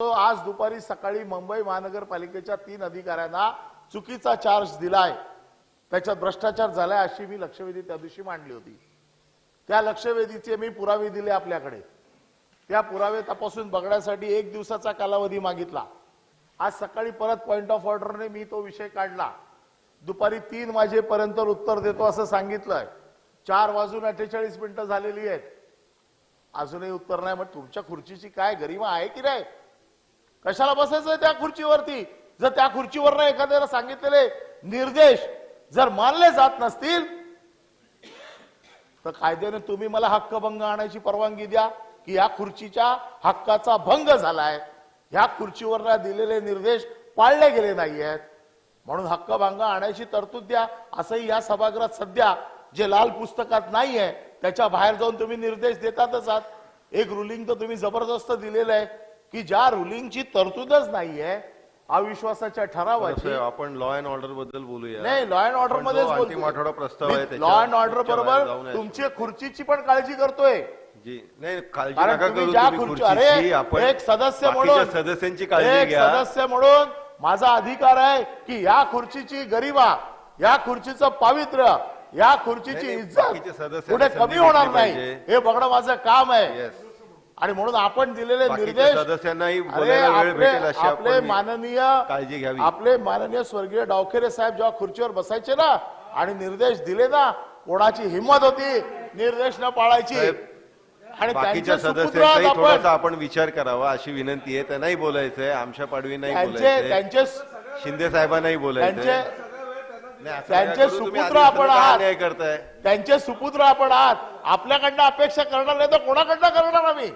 तो आज दुपारी सकाळी मुंबई महानगरपालिकेच्या तीन अधिकाऱ्यांना चुकीचा चार्ज दिलाय. त्याच्यात भ्रष्टाचार झालाय अशी मी लक्षवेधी त्या दिवशी मांडली होती. त्या लक्षवेधीचे मी पुरावे दिले आपल्याकडे. त्या पुरावे तपासून बघण्यासाठी एक दिवसाचा कालावधी मागितला. आज सकाळी परत पॉइंट ऑफ ऑर्डरने मी तो विषय काढला. दुपारी तीन वाजेपर्यंत उत्तर देतो असं सांगितलंय. चार वाजून अठ्ठेचाळीस मिनिटं झालेली आहेत. अजूनही उत्तर नाही मग तुमच्या खुर्चीची काय गरिमा आहे की नाही? कशाला बसायचं त्या खुर्चीवरती? जर त्या खुर्चीवर एखाद्याला सांगितलेले निर्देश जर मानले जात नसतील तर कायद्याने तुम्ही मला हक्कभंग आणायची परवानगी द्या की या खुर्चीच्या हक्काचा भंग झालाय. या खुर्चीवर दिलेले निर्देश पाळले गेले नाहीयेत. म्हणून हक्कभंग आणायची तरतूद द्या. असंही या सभागृहात सध्या जे लाल पुस्तकात नाहीये त्याच्या बाहेर जाऊन तुम्ही निर्देश देतातच आहात. एक रुलिंग तर तुम्ही जबरदस्त दिलेलं आहे. की ज्या रुलिंगची तरतूदच नाहीये अविश्वासाच्या ठरावाची आपण लॉ अँड ऑर्डरबद्दल बोलूया. नाही लॉ अँड ऑर्डर आठवडा प्रस्ताव आहे लॉ अँड ऑर्डर बरोबर. तुमची खुर्चीची पण काळजी करतोय. एक सदस्य म्हणून सदस्यांची काळजी सदस्य म्हणून माझा अधिकार आहे की या खुर्चीची गरिमा या खुर्चीचं पावित्र्य या खुर्चीची इज्जत कुठे कमी होणार नाही. हे बघणं माझं काम आहे. येस आणि म्हणून आपण दिलेले निर्देश सदस्यांनाही आपले माननीय काळजी घ्यावी. आपले माननीय स्वर्गीय डावखेरे साहेब जेव्हा खुर्चीवर बसायचे ना आणि निर्देश दिले ना कोणाची हिंमत होती निर्देश न पाळायची आणि बाकीच्या आहात आपण. थोडासा आपण विचार करावा अशी विनंती आहे त्यांनाही बोलायचंय आमच्या पाडवी नाही त्यांचे शिंदे साहेबांनाही बोलायचंय त्यांचे सुपुत्र आपण आहात. करताय त्यांचे सुपुत्र आपण आहात आपल्याकडनं अपेक्षा करणार नाही तर कोणाकडनं करणार आम्ही